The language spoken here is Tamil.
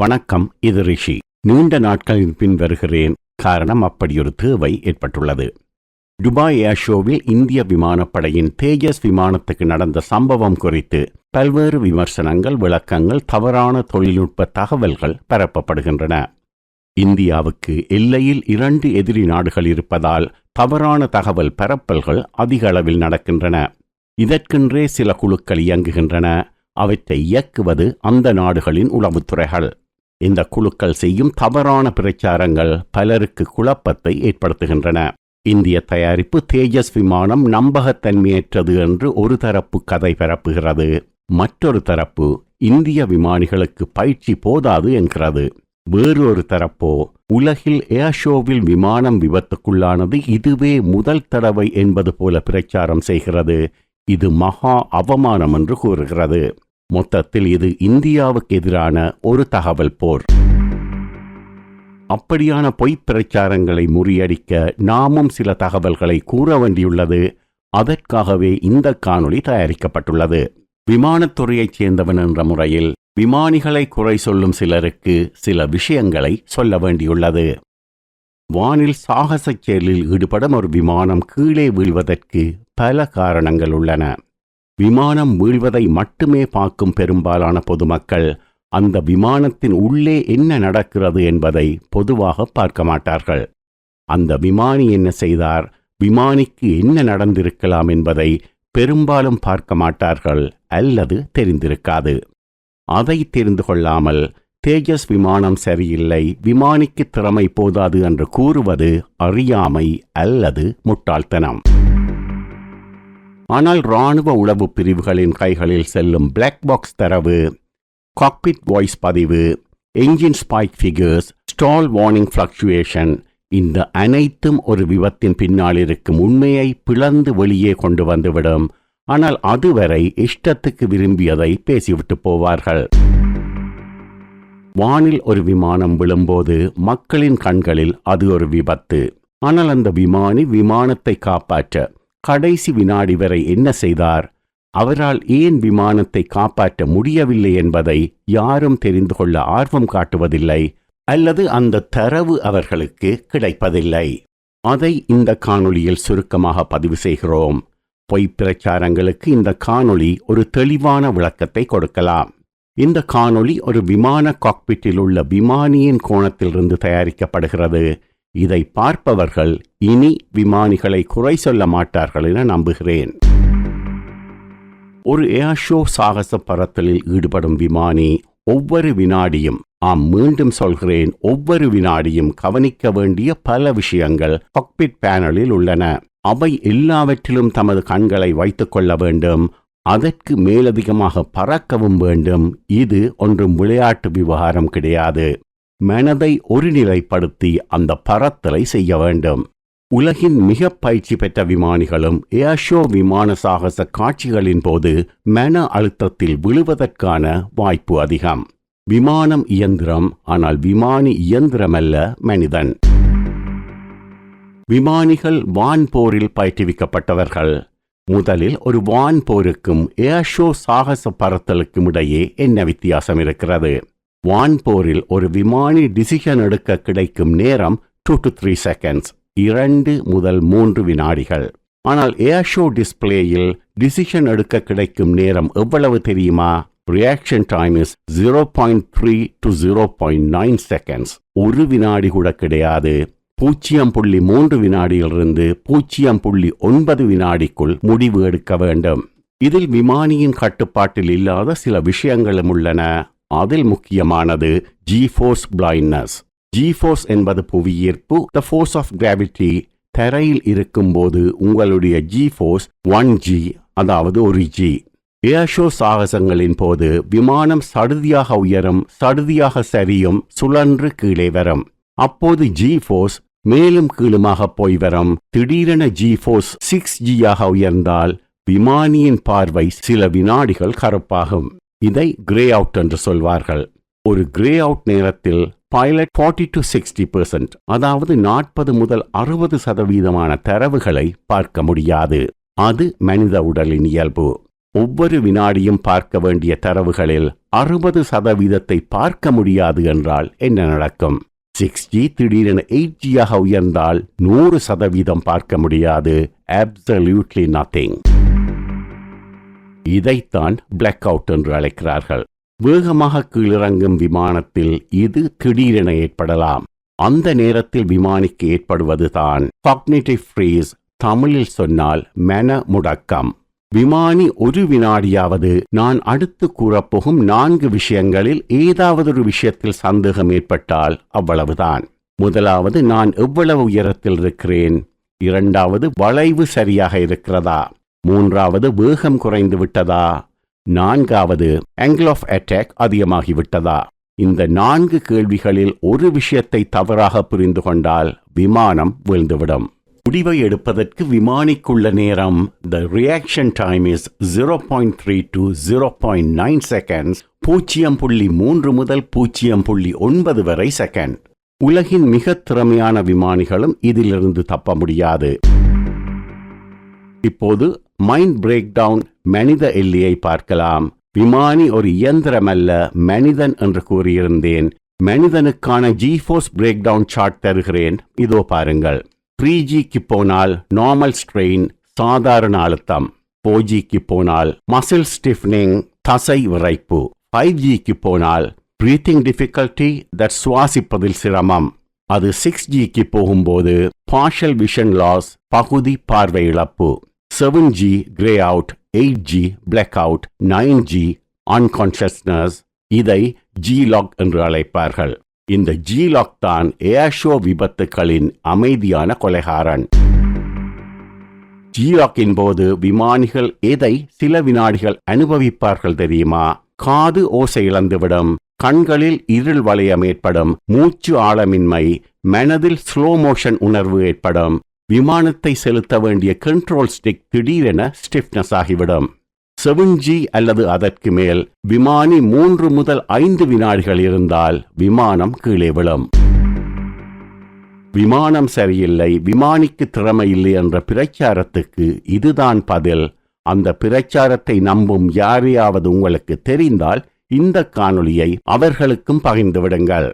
வணக்கம் இது ரிஷி. நீண்ட நாட்களின் பின் வருகிறேன். காரணம் அப்படியொரு தேவை ஏற்பட்டுள்ளது. துபாய் ஏர்ஷோவில் இந்திய விமானப்படையின் தேஜஸ் விமானத்துக்கு நடந்த சம்பவம் குறித்து பல்வேறு விமர்சனங்கள் விளக்கங்கள் தவறான தொழில்நுட்ப தகவல்கள் பரப்பப்படுகின்றன. இந்தியாவுக்கு எல்லையில் இரண்டு எதிரி நாடுகள் இருப்பதால் தவறான தகவல் பரப்பல்கள் அதிக அளவில் நடக்கின்றன. இதற்கென்றே சில குழுக்கள் இயங்குகின்றன. அவற்றை இயக்குவது அந்த நாடுகளின் உளவுத்துறைகள். இந்த குழுக்கள் செய்யும் தவறான பிரச்சாரங்கள் பலருக்கு குழப்பத்தை ஏற்படுத்துகின்றன. இந்திய தயாரிப்பு தேஜஸ் விமானம் நம்பகத்தன்மையற்றது என்று ஒரு தரப்பு கதை பரப்புகிறது. மற்றொரு தரப்பு இந்திய விமானிகளுக்கு பயிற்சி போதாது என்கிறது. வேறொரு தரப்போ உலகில் ஏர் ஷோவில் விமானம் விபத்துக்குள்ளானது இதுவே முதல் தடவை என்பது போல பிரச்சாரம் செய்கிறது. இது மகா அவமானம் என்று கூறுகிறது. மொத்தத்தில் இது இந்தியாவுக்கு எதிரான ஒரு தகவல் போர். அப்படியான பொய்ப் பிரச்சாரங்களை முறியடிக்க நாமும் சில தகவல்களை கூற வேண்டியுள்ளது. அதற்காகவே இந்த காணொளி தயாரிக்கப்பட்டுள்ளது. விமானத்துறையைச் சேர்ந்தவன் என்ற முறையில் விமானிகளை குறை சொல்லும் சிலருக்கு சில விஷயங்களை சொல்ல வேண்டியுள்ளது. வானில் சாகசச் செயலில் ஈடுபடும் ஒரு விமானம் கீழே வீழ்வதற்கு பல காரணங்கள் உள்ளன. விமானம் வீழ்வதை மட்டுமே பார்க்கும் பெரும்பாலான பொதுமக்கள் அந்த விமானத்தின் உள்ளே என்ன நடக்கிறது என்பதை பொதுவாக பார்க்க மாட்டார்கள். அந்த விமானி என்ன செய்தார்? விமானிக்கு என்ன நடந்திருக்கலாம் என்பதை பெரும்பாலும் பார்க்க மாட்டார்கள் அல்லது தெரிந்திருக்காது. அதை தெரிந்து கொள்ளாமல் தேஜஸ் விமானம் சரியில்லை விமானிக்கு திறமை போதாது என்று கூறுவது அறியாமை அல்லது முட்டாள்தனம். ஆனால் இராணுவ உளவு பிரிவுகளின் கைகளில் செல்லும் பிளாக் பாக்ஸ் தரவு காக்பிட் வாய்ஸ் பதிவு engine spike figures stall warning fluctuation இந்த அனைத்தும் ஒரு விபத்தின் பின்னால் இருக்கும் உண்மையை பிளந்து வெளியே கொண்டு வந்துவிடும். ஆனால் அதுவரை இஷ்டத்துக்கு விரும்பியதை பேசிவிட்டு போவார்கள். வானில் ஒரு விமானம் விழும்போது மக்களின் கண்களில் அது ஒரு விபத்து. ஆனால் அந்த விமானி விமானத்தை காப்பாற்ற கடைசி வினாடி வரை என்ன செய்தார்? அவரால் ஏன் விமானத்தை காப்பாற்ற முடியவில்லை என்பதை யாரும் தெரிந்து கொள்ள ஆர்வம் காட்டுவதில்லை அல்லது அந்த தரவு அவர்களுக்கு கிடைப்பதில்லை. அதை இந்த காணொளியில் சுருக்கமாக பதிவு செய்கிறோம். பொய் பிரச்சாரங்களுக்கு இந்த காணொளி ஒரு தெளிவான விளக்கத்தை கொடுக்கலாம். இந்த காணொளி ஒரு விமான காக்பிட்டில் உள்ள விமானியின் கோணத்திலிருந்து தயாரிக்கப்படுகிறது. இதை பார்ப்பவர்கள் இனி விமானிகளை குறை சொல்ல மாட்டார்கள் என நம்புகிறேன். ஒரு ஏர்ஷோ சாகச பறத்தலில் ஈடுபடும் விமானி ஒவ்வொரு வினாடியும் ஆம் மீண்டும் சொல்கிறேன் ஒவ்வொரு வினாடியும் கவனிக்க வேண்டிய பல விஷயங்கள் காக்பிட் பேனலில் உள்ளன. அவை எல்லாவற்றிலும் தமது கண்களை வைத்துக் கொள்ள வேண்டும் அதற்கு மேலதிகமாக பறக்கவும் வேண்டும். இது ஒன்றும் விளையாட்டு விவகாரம் கிடையாது. மனதை ஒருநிலைப்படுத்தி அந்த பறத்தலை செய்ய வேண்டும். உலகின் மிக பயிற்சி பெற்ற விமானிகளும் ஏர்ஷோ விமான சாகச காட்சிகளின் போது மன அழுத்தத்தில் விழுவதற்கான வாய்ப்பு அதிகம். விமானம் இயந்திரம் ஆனால் விமானி இயந்திரமல்ல மனிதன். விமானிகள் வான் போரில் பயிற்றுவிக்கப்பட்டவர்கள். முதலில் ஒரு வான் போருக்கும் ஏர்ஷோ சாகச பறத்தலுக்கும் இடையே என்ன வித்தியாசம் இருக்கிறது? வான் போரில் ஒரு விமானி டிசிஷன் எடுக்க கிடைக்கும் நேரம் டூ டு த்ரீ செகண்ட்ஸ் இரண்டு முதல் மூன்று வினாடிகள். ஆனால் ஏர்ஷோ டிஸ்பிளேயில் டிசிஷன் எடுக்க கிடைக்கும் நேரம் எவ்வளவு தெரியுமா? Reaction time is zero point three to zero point nine seconds ஒரு வினாடி கூட கிடையாது. பூஜ்ஜியம் புள்ளி மூன்று வினாடியிலிருந்து பூஜ்ஜியம் புள்ளி ஒன்பது வினாடிக்குள் முடிவு எடுக்க வேண்டும். இதில் விமானியின் கட்டுப்பாட்டில் இல்லாத சில விஷயங்களும் உள்ளன. அதில் முக்கியமானது G force blindness G force என்பது புவியீர்ப்பு. த ஃபோர்ஸ் ஆஃப் கிராவிட்டி தரையில் இருக்கும்போது உங்களுடைய ஜி ஃபோர்ஸ் ஒன் ஜி அதாவது ஒரு ஜி ஏர்ஷோ சாகசங்களின் போது விமானம் சடுதியாக உயரும் சடுதியாக சரியும் சுழன்று கீழே வரும். அப்போது ஜி ஃபோர்ஸ் மேலும் கீழுமாக போய் வரும். திடீரென ஜி ஃபோர்ஸ் சிக்ஸ் ஜியாக உயர்ந்தால் விமானியின் பார்வை சில வினாடிகள் கருப்பாகும் இதை கிரே அவுட் என்று சொல்வார்கள். ஒரு கிரே அவுட் நேரத்தில் pilot forty to sixty percent அதாவது நாற்பது முதல் அறுபது சதவீதமான தரவுகளை பார்க்க முடியாது. அது மனித உடலின் இயல்பு. ஒவ்வொரு வினாடியும் பார்க்க வேண்டிய தரவுகளில் அறுபது சதவீதத்தை பார்க்க முடியாது என்றால் என்ன நடக்கும்? சிக்ஸ் ஜி திடீரென எயிட் ஜியாக உயர்ந்தால் நூறு சதவீதம் பார்க்க முடியாது. அப்சல்யூட்லி நத்திங் இதைத்தான் பிளாக் அவுட் என்று அழைக்கிறார்கள். வேகமாக கீழிறங்கும் விமானத்தில் இது திடீரென ஏற்படலாம். அந்த நேரத்தில் விமானிக்கு ஏற்படுவதுதான் காக்னேட்டிவ் ஃப்ரீஸ் தமிழில் சொன்னால் மன முடக்கம் விமானி ஒரு வினாடியாவது நான் அடுத்து கூறப்போகும் நான்கு விஷயங்களில் ஏதாவது ஒரு விஷயத்தில் சந்தேகம் ஏற்பட்டால் அவ்வளவுதான். முதலாவது நான் எவ்வளவு உயரத்தில் இருக்கிறேன்? இரண்டாவது வளைவு சரியாக இருக்கிறதா? மூன்றாவது வேகம் குறைந்து விட்டதா? நான்காவது ஆங்கிள் ஆஃப் அட்டாக் அதிகமாகிவிட்டதா இந்த நான்கு கேள்விகளில் ஒரு விஷயத்தை தவறாக புரிந்து கொண்டால் விமானம் வீழ்ந்துவிடும். முடிவை எடுப்பதற்கு விமானிக்குள்ள நேரம் the reaction time is zero point three to zero point nine seconds பூஜ்ஜியம் புள்ளி மூன்று முதல் பூஜ்ஜியம் புள்ளி ஒன்பது வரை செகண்ட் உலகின் மிக திறமையான விமானிகளும் இதிலிருந்து தப்ப முடியாது. இப்போது மைண்ட் பிரேக் டவுன் மனித எல்லையை பார்க்கலாம். விமானி ஒரு இயந்திரமல்ல மனிதன் என்று கூறியிருந்தேன். மனிதனுக்கான ஜிஃபோர்ஸ் பிரேக் டவுன் சார்ட் தருகிறேன். இதோ பாருங்கள். த்ரீ ஜிக்கு போனால் நார்மல் ஸ்ட்ரெயின் சாதாரண அழுத்தம். ஃபோர் ஜிக்கு போனால் மசில் ஸ்டிஃப்னிங் தசை விரைப்பு. ஃபைவ் ஜிக்கு போனால் பிரீத்திங் டிஃபிகல்ட்டி தட் சுவாசிப்பதில் சிரமம். அது சிக்ஸ் ஜிக்கு போகும்போது பார்ஷல் விஷன் லாஸ் பகுதி பார்வை இழப்பு. Seven G grey out eight G black out nine G unconsciousness இதை ஜி லாக் என்று அழைப்பார்கள். இந்த ஜி லாக் தான் ஏஷோ விபத்துகளின் அமைதியான கொலைகாரன். ஜிலாக்கின் போது விமானிகள் எதை சில வினாடிகள் அனுபவிப்பார்கள் தெரியுமா? காது ஓசை இழந்துவிடும் கண்களில் இருள் வளையம் ஏற்படும் மூச்சு ஆழமின்மை மனதில் ஸ்லோ மோஷன் உணர்வு ஏற்படும் விமானத்தை செலுத்த வேண்டிய கண்ட்ரோல் ஸ்டிக் திடீரென ஸ்டிஃப்னஸ் ஆகிவிடும். செவன் ஜி அல்லது அதற்கு மேல் விமானி மூன்று முதல் ஐந்து வினாடிகள் இருந்தால் விமானம் கீழே விழும். விமானம் சரியில்லை விமானிக்கு திறமை இல்லை என்ற பிரச்சாரத்துக்கு இதுதான் பதில். அந்த பிரச்சாரத்தை நம்பும் யாரையாவது உங்களுக்கு தெரிந்தால் இந்த காணொளியை அவர்களுக்கும் பகிர்ந்து விடுங்கள்.